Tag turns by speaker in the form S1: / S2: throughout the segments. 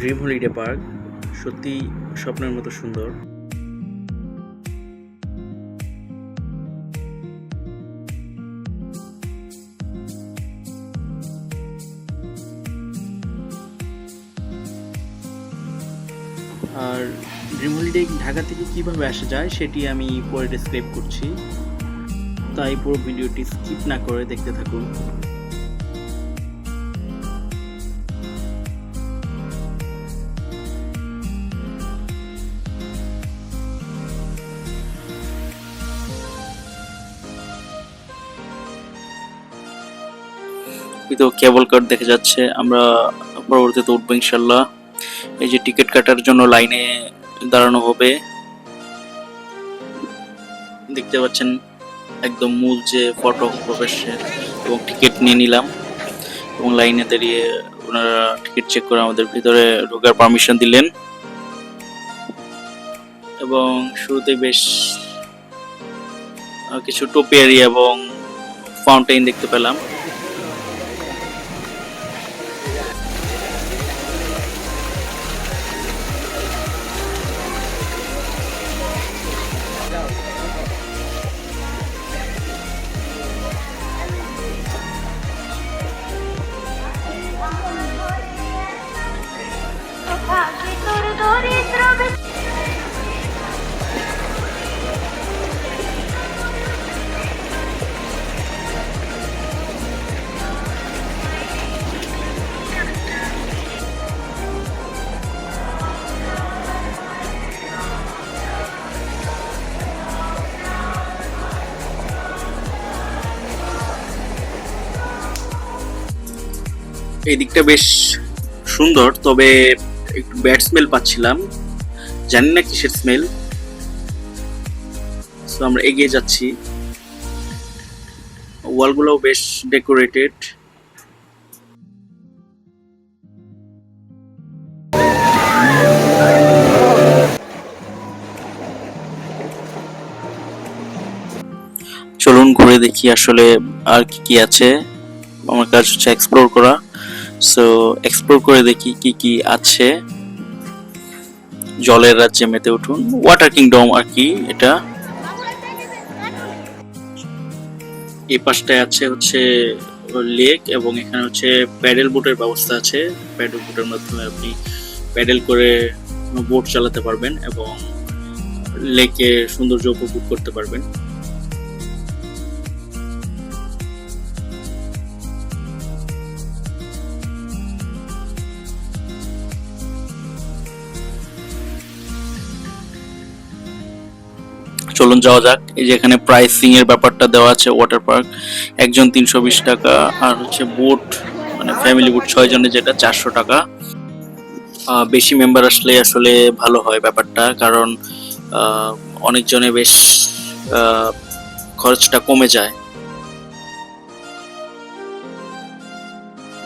S1: Dream holiday park সত্যি স্বপ্নের মতো সুন্দর। আর ড্রিম হলিডে ঢাকা থেকে কীভাবে আসা যায় সেটি আমি পরে ডিসক্রাইব করছি। তাই পুরো ভিডিওটি স্কিপ না করে দেখতে থাকুন। এই কেবল কার্ড দেখা যাচ্ছে। আমরা পরবর্তীতে উঠবো ইনশাল্লাহ এই যে টিকিট কাটার জন্য লাইনে দাঁড়ানো হবে। দেখতে পাচ্ছেন একদম মূল যে ফটক প্রবেশের এবং টিকিট নিয়ে নিলাম। এবং লাইনে দাঁড়িয়ে ওনারা টিকিট চেক করে আমাদের ভিতরে ঢোকার পারমিশন দিলেন। এবং শুরুতে বেশ কিছু টোপিয়ারি এবং ফাউন্টেন দেখতে পেলাম। এই দিকটা বেশ সুন্দর, তবে একটু ব্যাড স্মেল পাচ্ছিলাম। জানি না কিসের স্মেল তো আমরা এগিয়ে যাচ্ছি। ওয়ালগুলোও বেশ ডেকোরেটেড চলুন ঘুরে দেখি আসলে আর কি কি আছে। আমার কাজ হচ্ছে এক্সপ্লোর করা। সো এক্সপ্লোর করে দেখি কি কি আছে জলের রাজ্যে মেতে উঠুন। ওয়াটার কিংডম আর কি এটা। এই পাশটায় আছে হচ্ছে লেক এবং এখানে হচ্ছে প্যাডেল বোটের ব্যবস্থা আছে। প্যাডেল বোটের মাধ্যমে আপনি প্যাডেল করে বোট চালাতে পারবেন এবং লেকে সৌন্দর্য উপভোগ করতে পারবেন। চলুন যাওয়া যাক। এই যে এখানে প্রাইসিং এর ব্যাপারটা দেওয়া আছে ওয়াটার পার্ক একজন তিনশো বিশ টাকা আর হচ্ছে বোট মানে ফ্যামিলি বোট ছয় জনের যেটা চারশো টাকা। বেশি মেম্বার আসলে আসলে ভালো হয় ব্যাপারটা, কারণ অনেকজনে বেশ খরচটা কমে যায়।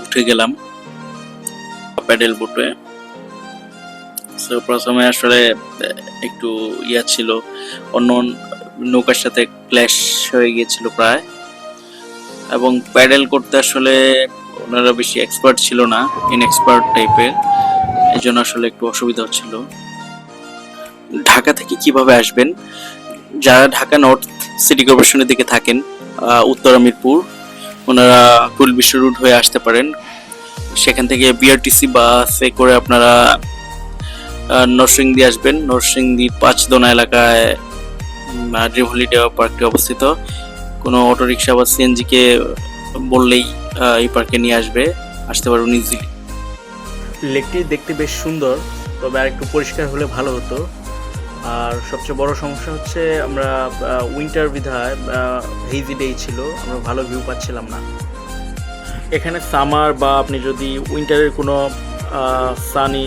S1: উঠে গেলাম। প্যাডেল বোটে প্রথমে আসলে একটু ইয়া ছিল। অন্য নৌকার সাথে ক্ল্যাশ হয়ে গিয়েছিল প্রায়। এবং প্যাডেল করতে আসলে ওনারা বেশি এক্সপার্ট ছিল না ইনএক্সপার্ট টাইপের এই জন্য আসলে একটু অসুবিধা হচ্ছিল। ঢাকা থেকে কীভাবে আসবেন? যারা ঢাকা নর্থ সিটি কর্পোরেশনের দিকে থাকেন উত্তরা মিরপুর, ওনারা কুল বিশ্ব রুট হয়ে আসতে পারেন। সেখান থেকে বিআরটিসি বাসে করে আপনারা নরসিংদী আসবেন। নরসিংদী পাঁচদোনা এলাকায় ড্রিম হলিডে পার্কটি অবস্থিত। কোনো অটোরিকশা বা সিএনজিকে বললেই এই পার্কে নিয়ে আসবে, আসতে পারবেন ইজিলি লেকটি দেখতে বেশ সুন্দর, তবে আর একটু পরিষ্কার হলে ভালো হতো। আর সবচেয়ে বড় সমস্যা হচ্ছে আমরা উইন্টার বিধায় হেজি ডেই ছিল, আমরা ভালো ভিউ পাচ্ছিলাম না। এখানে সামার বা আপনি যদি উইন্টারের কোনো সানি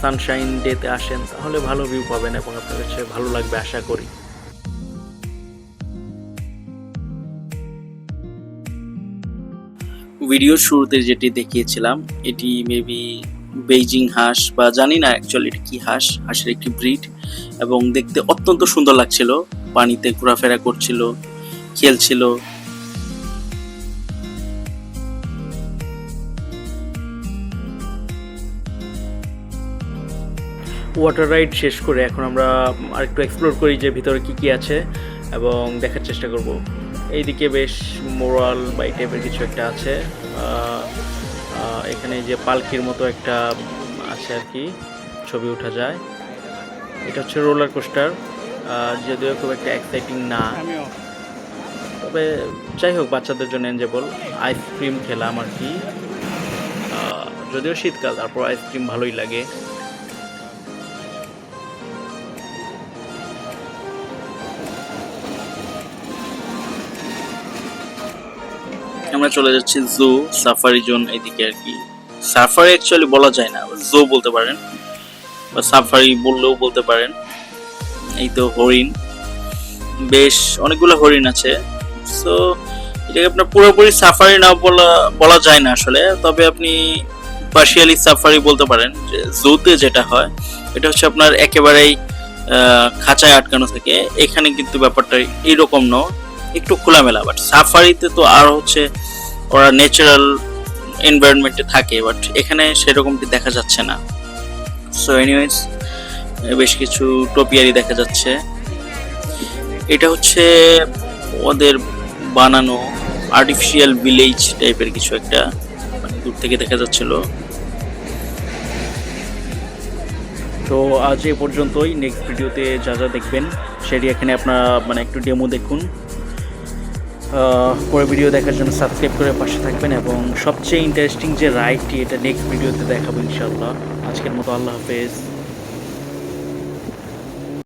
S1: সানশাইন ডেতে আসেন, তাহলে ভালো ভিউ পাবেন এবং আপনার কাছে ভালো লাগবে, আশা করি। ভিডিওর শুরুতে যেটি দেখিয়েছিলাম, এটি মেবি বেইজিং হাঁস, বা জানি না অ্যাকচুয়ালি এটা কি হাঁস, হাঁসের একটি ব্রিড এবং দেখতে অত্যন্ত সুন্দর লাগছিল। পানিতে ঘোরাফেরা করছিল, খেলছিল।
S2: ওয়াটার রাইড শেষ করে এখন আমরা আরেকটু এক্সপ্লোর করি যে ভিতরে কি কি আছে এবং দেখার চেষ্টা করব। এইদিকে বেশ মোরাল বা এই টাইপের কিছু একটা আছে। এখানে যে পালকির মতো একটা আছে আর কি, ছবি ওঠা যায়। এটা হচ্ছে রোলার কোস্টার যদিও খুব একটা এক্সাইটিং না। তবে যাই হোক, বাচ্চাদের জন্য এনজেবল আইসক্রিম খেলাম আর কি। যদিও শীতকাল, তারপর আইসক্রিম ভালোই লাগে।
S1: আমরা চলে যাচ্ছি জু সাফারি জোন এদিকে আর কি। সাফারি অ্যাকচুয়ালি বলা যায় না জু বলতে পারেন। বা সাফারি বললেও বলতে পারেন। এই তো হরিণ। বেশ, অনেকগুলো হরিণ আছে। সো এটাকে আপনার পুরোপুরি সাফারি না বলা বলা যায় না আসলে। তবে আপনি পার্শিয়ালি সাফারি বলতে পারেন, যে জুতে যেটা হয়, এটা হচ্ছে আপনার একেবারেই খাঁচায় আটকানো থাকে। এখানে কিন্তু ব্যাপারটা এইরকম নয়। একটু খোলামেলা বাট সাফারিতে তো আর হচ্ছে ওরা ন্যাচারাল এনভায়রনমেন্টে থাকে বাট এখানে সেরকমটি দেখা যাচ্ছে না। সো এনিওয়েজ বেশ কিছু টোপিয়ারি দেখা যাচ্ছে। এটা হচ্ছে ওদের বানানো আর্টিফিশিয়াল ভিলেজ টাইপের কিছু একটা মানে দূর থেকে দেখা যাচ্ছিল।
S2: তো আজ এ পর্যন্তই। নেক্সট ভিডিওতে যা যা দেখবেন, সেটি এখানে আপনারা মানে একটু ডেমো দেখুন। পরে ভিডিও দেখার জন্য সাবস্ক্রাইব করে পাশে থাকবেন এবং সবচেয়ে ইন্টারেস্টিং যে রাইডটি এটা নেক্সট ভিডিওতে দেখাবো ইনশাল্লাহ আজকের মতো আল্লাহ হাফেজ।